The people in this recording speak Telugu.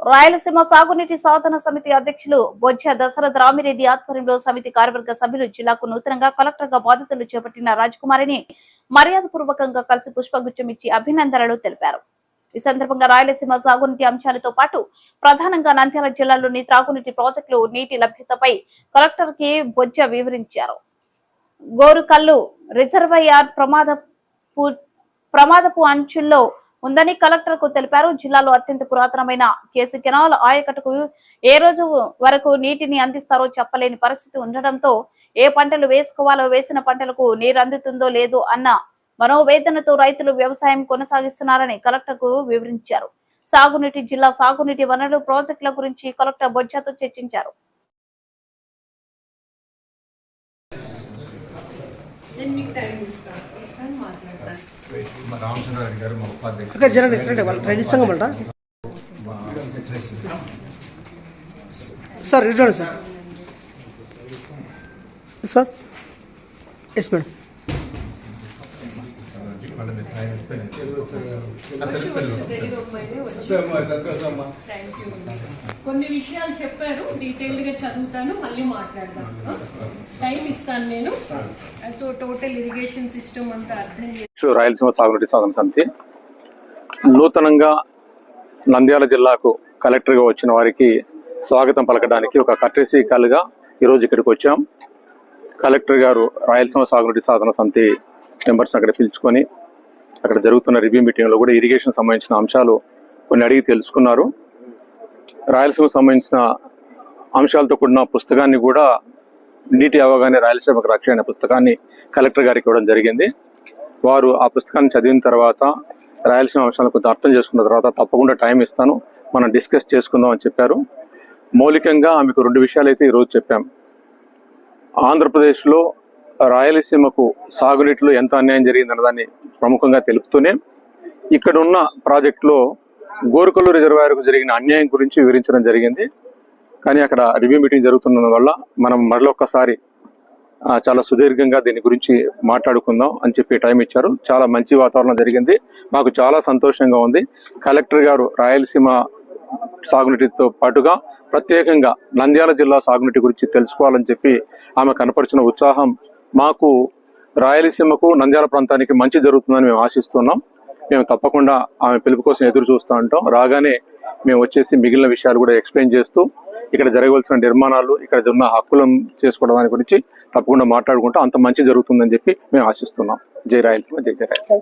రాయలసీమ సాగునీటి సాధన సమితి అధ్యక్షులు బొజ్జ దశరథ రామిరెడ్డి ఆధ్వర్యంలో సమితి కార్యవర్గ సభ్యులు జిల్లాకు నూతనంగా కలెక్టర్గా బాధ్యతలు చేపట్టిన రాజకుమారిని మర్యాదపూర్వకంగా కలిసి పుష్పగుచ్చం ఇచ్చి అభినందనలు తెలిపారు. ఈ సందర్భంగా రాయలసీమ సాగునీటి అంశాలతో పాటు ప్రధానంగా నంద్యాల జిల్లాలోని త్రాగునీటి ప్రాజెక్టులు నీటి లభ్యతపై కలెక్టర్కి బొజ్జ వివరించారు. గోరుకల్లు రిజర్వయర్ ప్రమాద ప్రమాదపు అంచుల్లో ఉందని కలెక్టర్కు తెలిపారు. జిల్లాలో అత్యంత పురాతనమైన కేసు కెనాల్ ఆయకట్టుకు ఏ రోజు వరకు నీటిని అందిస్తారో చెప్పలేని పరిస్థితి ఉండడంతో ఏ పంటలు వేసుకోవాలో వేసిన పంటలకు నీరు అందుతుందో లేదో అన్న మనోవేదనతో రైతులు వ్యవసాయం కొనసాగిస్తున్నారని కలెక్టర్కు వివరించారు. సాగునీటి జిల్లా సాగునీటి వనరులు ప్రాజెక్టుల గురించి కలెక్టర్ బొజ్జాతో చర్చించారు. నేను మీకు టైం ఇస్తాను. ఇస్తాను గారు మా జరండి వాళ్ళు సార్ ఇటు sir. Sir yes madam thank you కొన్ని విషయాలు చెప్పారు డీటెయిల్డ్గా చదువుతాను మళ్ళీ మాట్లాడదాం టైం ఇస్తాను నేను. సో టోటల్ ఇరిగేషన్ సిస్టమ్ అంతా అర్థం చేసి రాయలసీమ సాగునీటి సాధన సమితి. నూతనంగా నంద్యాల జిల్లాకు కలెక్టర్గా వచ్చిన వారికి స్వాగతం పలకడానికి ఒక కట్రసీ కాలుగా ఈరోజు ఇక్కడికి వచ్చాం. కలెక్టర్ గారు రాయలసీమ సాగునీటి సాధన సమితి మెంబర్స్ అక్కడ పిలుచుకొని అక్కడ జరుగుతున్న రివ్యూ మీటింగ్లో కూడా ఇరిగేషన్ సంబంధించిన అంశాలు కొన్ని అడిగి తెలుసుకున్నారు. రాయలసీమకు సంబంధించిన అంశాలతో కూడిన పుస్తకాన్ని కూడా నీటి అవగాహన రాయలసీమకు రక్షణ అనే పుస్తకాన్ని కలెక్టర్ గారికి ఇవ్వడం జరిగింది. వారు ఆ పుస్తకాన్ని చదివిన తర్వాత రాయలసీమ అంశాలను కొంత అర్థం చేసుకున్న తర్వాత తప్పకుండా టైం ఇస్తాను. మనం డిస్కస్ చేసుకుందాం అని చెప్పారు. మౌలికంగా ఆమెకు రెండు విషయాలు అయితే ఈరోజు చెప్పాం. ఆంధ్రప్రదేశ్లో రాయలసీమకు సాగునీటిలో ఎంత అన్యాయం జరిగిందన్న దాన్ని ప్రముఖంగా తెలుపుతూనే ఇక్కడున్న ప్రాజెక్టులో గోరుకల్లు రిజర్వాయర్కు జరిగిన అన్యాయం గురించి వివరించడం జరిగింది. కానీ అక్కడ రివ్యూ మీటింగ్ జరుగుతున్నందు వల్ల మనం మరొకసారి చాలా సుదీర్ఘంగా దీని గురించి మాట్లాడుకుందాం అని చెప్పి టైం ఇచ్చారు. చాలా మంచి వాతావరణం జరిగింది. మాకు చాలా సంతోషంగా ఉంది. కలెక్టర్ గారు రాయలసీమ సాగునీటితో పాటుగా ప్రత్యేకంగా నంద్యాల జిల్లా సాగునీటి గురించి తెలుసుకోవాలని చెప్పి ఆమె కనపరిచిన ఉత్సాహం మాకు రాయలసీమకు నంద్యాల ప్రాంతానికి మంచి జరుగుతుందని మేము ఆశిస్తున్నాం. మేము తప్పకుండా ఆమె పిలుపు కోసం ఎదురు చూస్తూ ఉంటాం. రాగానే మేము వచ్చేసి మిగిలిన విషయాలు కూడా ఎక్స్ప్లెయిన్ చేస్తూ ఇక్కడ జరగవలసిన నిర్మాణాలు ఇక్కడ ఉన్న హక్కులను చేసుకోవడం దాని గురించి తప్పకుండా మాట్లాడుకుంటాం అంత మంచి జరుగుతుందని చెప్పి మేము ఆశిస్తున్నాం. జై రాయలసీమ జై జై రాయలసీమ.